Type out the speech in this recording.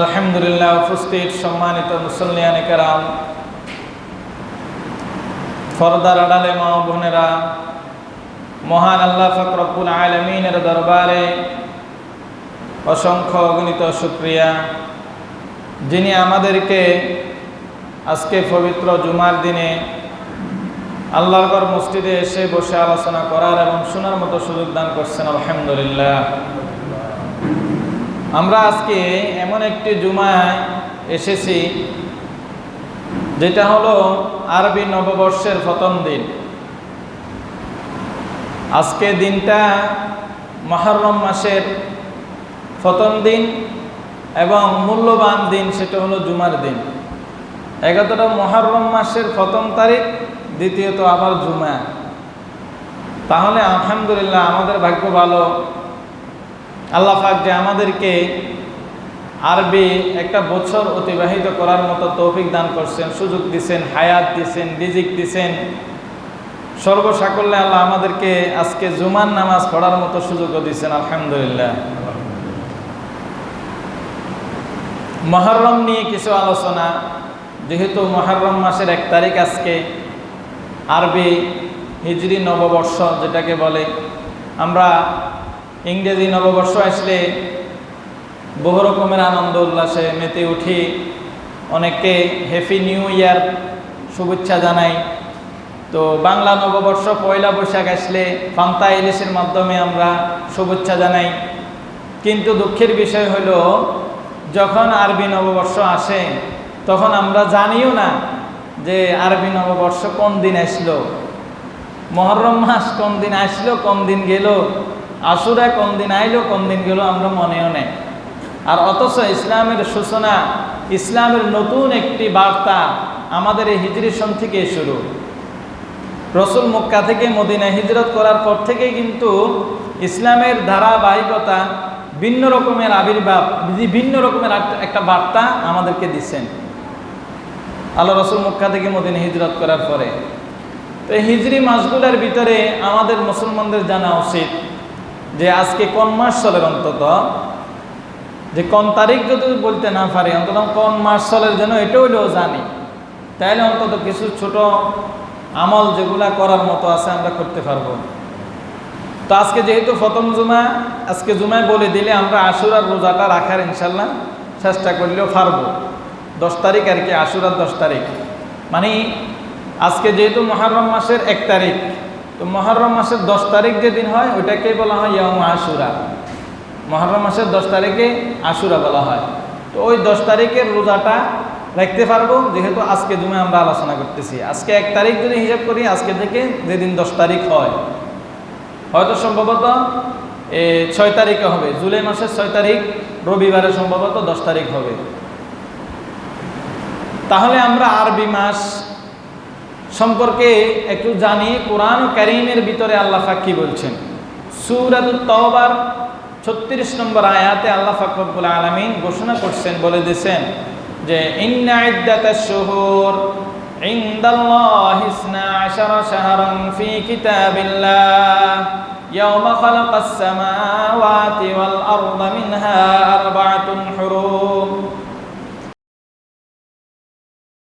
আলহামদুলিল্লাহ উপস্থিত সম্মানিত মুসল্লিয়ান কেরাম, ফরদার আড়ালে মা বোনেরা, মহান আল্লাহ ফকরবুল আলমিনের দরবারে অসংখ্য অগণিত শুক্রিয়া। যিনি আমাদেরকে আজকে পবিত্র জুমার দিনে আল্লাহর মসজিদে এসে বসে আলোচনা করার এবং শোনার মতো সুযোগ দান করছেন, আলহামদুলিল্লাহ। আমরা আজকে এমন একটি জুমায় এসেছি, যেটা হলো আরবি নববর্ষের প্রথম দিন। আজকে দিনটা মহরম মাসের প্রথম দিন এবং মূল্যবান দিন, সেটা হলো জুমার দিন। এগারোটা মহরম মাসের প্রথম তারিখ, দ্বিতীয়ত আবার জুমা তাহলে আলহামদুলিল্লাহ আমাদের ভাগ্য ভালো। আল্লাহ পাক যে আমাদেরকে আরবি একটা বছর অতিবাহিত করার মতো তৌফিক দান করছেন, সুযোগ দিছেন, হায়াত দিছেন, রিজিক দিছেন। সর্বসাকল্যে আল্লাহ আমাদেরকে আজকে জুমার নামাজ পড়ার মতো সুযোগও দিচ্ছেন আলহামদুলিল্লাহ। মহরম নিয়ে কিছু আলোচনা, যেহেতু মহরম মাসের এক তারিখ আজকে, আরবি হিজরি নববর্ষ যেটাকে বলে, আমরা ইংরেজি নববর্ষ আসলে বহু রকমের আনন্দ, উল্লাসে মেতে উঠি। অনেককে হ্যাপি নিউ ইয়ার শুভেচ্ছা জানাই। তো বাংলা নববর্ষ পয়লা বৈশাখ আসলে পান্তা ইলিশের মাধ্যমে আমরা শুভেচ্ছা জানাই। কিন্তু দুঃখের বিষয় হলো, যখন আরবি নববর্ষ আসে, তখন আমরা জানিও না যে আরবি নববর্ষ কোন দিন আসলো। মহরম মাস কোন দিন আসলো, কোন দিন গেল আশুরা কোন দিন আইলো, কোন দিন গেল আমরা মনেও নেই। আর অথচ ইসলামের সূচনা, ইসলামের নতুন একটি বার্তা আমাদের এই হিজরি সন থেকে শুরু। রসুল মক্কা থেকে মদিনা হিজরত করার পর থেকেই কিন্তু ইসলামের ধারাবাহিকতা ভিন্ন রকমের আবির্ভাব, ভিন্ন রকমের একটা বার্তা আমাদেরকে দিচ্ছেন। আল্লাহ রসুল মক্কা থেকে মদিনা হিজরত করার পরে। তো হিজরি মাসগুলোর ভিতরে আমাদের মুসলমানদের জানা উচিত। যে আজকে কোন মাস চলের অন্তত? যে কোন তারিখ যদি বলতে না পারি, অন্তত কোন মাস চলের জন্য এটা হইলেও জানি। তাইলে অন্তত কিছু ছোট আমল যেগুলা করার মতো আছে আমরা করতে পারব। তো আজকে যেহেতু প্রথম জুমা, আজকে জুমায় বলে দিলে আমরা আশুরার রোজাটা রাখার ইনশাল্লাহ চেষ্টা করলেও পারব। দশ তারিখ আর কি, আশুরার দশ তারিখ। মানে আজকে যেহেতু মহারম মাসের এক তারিখ তো মহরম মাসের দশ তারিখ যেদিন হয়, ওইটাকে বলা হয় ইয়ম আশুরা। মহরম মাসের দশ তারিখে আশুরা বলা হয়। তো ওই দশ তারিখের রোজাটা রাখতে পারব, যেহেতু আজকে জুমে আমরা আলোচনা করতেছি। আজকে এক তারিখ যদি হিসাব করি, আজকে থেকে যেদিন দশ তারিখ হয়, হয়তো সম্ভবত ছয় তারিখে হবে। জুলাই মাসের ছয় তারিখ, রবিবারে সম্ভবত দশ তারিখ হবে। তাহলে আমরা আরবি মাস সম্পর্কে একটু জানি, কোরআন ও ক্যারিমের ভিতরে আল্লাহ কি বলছেন? সুরাত তওবার, ছত্রিশ নম্বর আয়াতে আল্লাহ ফাকরুল আলমিন ঘোষণা করছেন, বলে দিয়েছেন যে, ইন্না